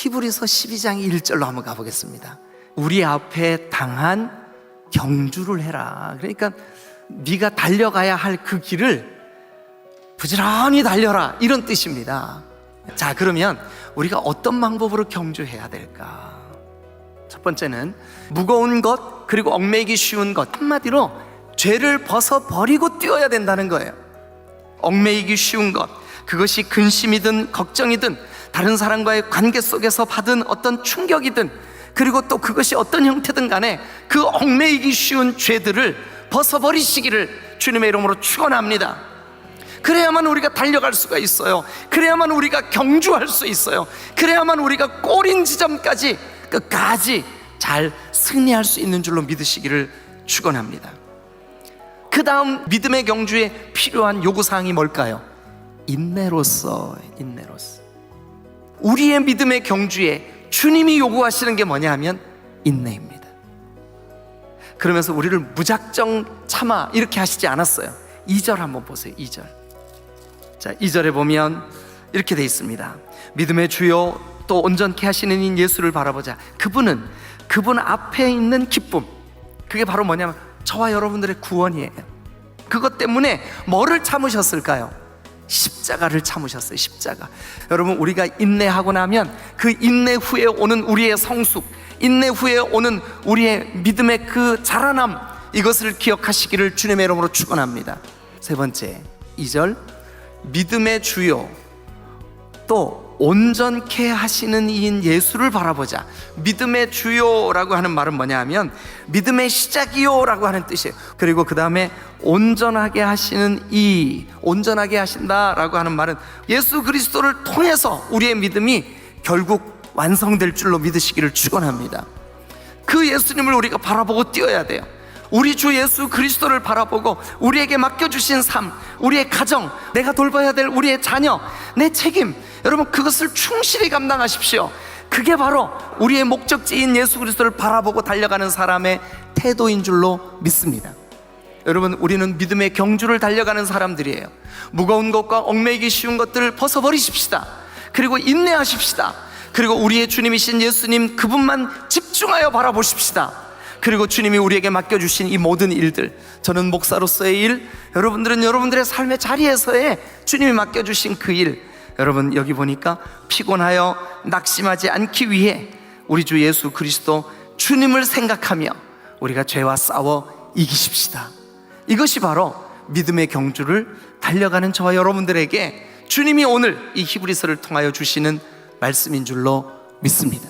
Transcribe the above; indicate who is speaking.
Speaker 1: 히브리서 12장 1절로 한번 가보겠습니다. 우리 앞에 당한 경주를 해라. 그러니까 네가 달려가야 할 그 길을 부지런히 달려라 이런 뜻입니다. 자 그러면 우리가 어떤 방법으로 경주해야 될까? 첫 번째는 무거운 것 그리고 얽매이기 쉬운 것 한마디로 죄를 벗어 버리고 뛰어야 된다는 거예요. 얽매이기 쉬운 것 그것이 근심이든 걱정이든 다른 사람과의 관계 속에서 받은 어떤 충격이든 그리고 또 그것이 어떤 형태든 간에 그 얽매이기 쉬운 죄들을 벗어버리시기를 주님의 이름으로 축원합니다. 그래야만 우리가 달려갈 수가 있어요. 그래야만 우리가 경주할 수 있어요. 그래야만 우리가 꼬린 지점까지 끝까지 잘 승리할 수 있는 줄로 믿으시기를 축원합니다. 그 다음 믿음의 경주에 필요한 요구 사항이 뭘까요? 인내로서, 인내로서. 우리의 믿음의 경주에 주님이 요구하시는 게 뭐냐 하면 인내입니다. 그러면서 우리를 무작정 참아 이렇게 하시지 않았어요. 2절 한번 보세요. 2절. 자, 2절에 보면 이렇게 돼 있습니다. 믿음의 주요 또 온전케 하시는 인 예수를 바라보자. 그분은 그분 앞에 있는 기쁨. 그게 바로 뭐냐면 저와 여러분들의 구원이에요. 그것 때문에 뭐를 참으셨을까요? 십자가를 참으셨어요. 십자가. 여러분 우리가 인내하고 나면 그 인내 후에 오는 우리의 성숙, 인내 후에 오는 우리의 믿음의 그 자라남 이것을 기억하시기를 주님의 이름으로 축원합니다. 세 번째, 2절 믿음의 주요 또 온전케 하시는 이인 예수를 바라보자. 믿음의 주요라고 하는 말은 뭐냐 하면 믿음의 시작이요라고 하는 뜻이에요. 그리고 그 다음에 온전하게 하시는 이 온전하게 하신다라고 하는 말은 예수 그리스도를 통해서 우리의 믿음이 결국 완성될 줄로 믿으시기를 축원합니다. 그 예수님을 우리가 바라보고 뛰어야 돼요. 우리 주 예수 그리스도를 바라보고 우리에게 맡겨주신 삶, 우리의 가정, 내가 돌봐야 될 우리의 자녀, 내 책임, 여러분 그것을 충실히 감당하십시오. 그게 바로 우리의 목적지인 예수 그리스도를 바라보고 달려가는 사람의 태도인 줄로 믿습니다. 여러분 우리는 믿음의 경주를 달려가는 사람들이에요. 무거운 것과 얽매이기 쉬운 것들을 벗어버리십시다. 그리고 인내하십시다. 그리고 우리의 주님이신 예수님 그분만 집중하여 바라보십시다. 그리고 주님이 우리에게 맡겨주신 이 모든 일들 저는 목사로서의 일 여러분들은 여러분들의 삶의 자리에서의 주님이 맡겨주신 그 일 여러분 여기 보니까 피곤하여 낙심하지 않기 위해 우리 주 예수 그리스도 주님을 생각하며 우리가 죄와 싸워 이기십시다. 이것이 바로 믿음의 경주를 달려가는 저와 여러분들에게 주님이 오늘 이 히브리서를 통하여 주시는 말씀인 줄로 믿습니다